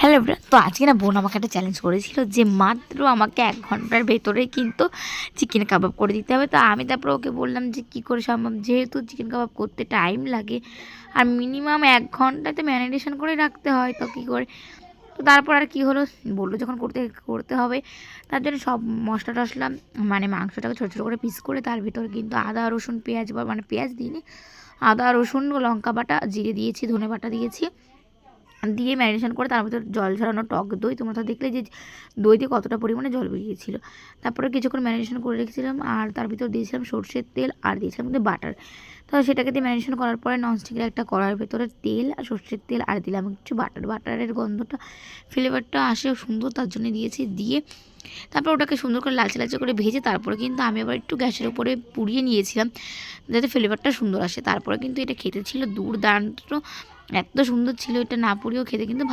Hello তো আজকে না বোন আমাকে একটা চ্যালেঞ্জ করেছিল যে মাত্র আমাকে এক ঘণ্টার ভেতরে কিন্তু চিকেন কাবাব করে দিতে হবে। তো আমি তারপরে ওকে বললাম যে কী করে সম্ভব? যেহেতু চিকেন কাবাব করতে টাইম লাগে আর মিনিমাম এক ঘন্টাতে ম্যারিনেশন করে রাখতে হয়, তো কী করে? তো তারপর আর কি হলো? বলল যখন করতে করতে হবে, তার জন্য সব মশলা টশলা মানে মাংসটাকে ছোটো ছোটো করে পিস করে তার ভিতরে কিন্তু আদা, রসুন, পেঁয়াজ বা মানে পেঁয়াজ দিইনি, আদা, রসুন, লঙ্কা বাটা, জিরে দিয়েছি, ধনে বাটা দিয়েছি। দিয়ে ম্যারিনেশন করে তার ভিতর জল ছড়ানো টক দই। তোমরা তো দেখলে যে দই দিয়ে কতটা পরিমাণে জল বেরিয়েছিল। তারপরে কিছুক্ষণ ম্যারিনেশন করে রেখেছিলাম আর তার ভিতর দিয়েছিলাম সর্ষের তেল আর দিয়েছিলাম কিন্তু বাটার তো সেটাকে দিয়ে ম্যারিনেশন করার পরে ননস্টিকের একটা কড়ার ভেতরে তেল আর সর্ষের তেল আর দিলাম কিছু বাটার বাটারের গন্ধটা ফ্লেভারটা আসে সুন্দর তার জন্য দিয়েছি। দিয়ে তারপর ওটাকে সুন্দর করে লালচে লালচে করে ভেজে তারপরে কিন্তু আমি আবার একটু গ্যাসের উপরে পুড়িয়ে নিয়েছিলাম। যাতে ফ্লেভারটা সুন্দর আসে। তারপরে কিন্তু এটা খেতে ছিল দুর্দান্ত এত সুন্দর ছিল এটা না পুড়িয়েও খেতে কিন্তু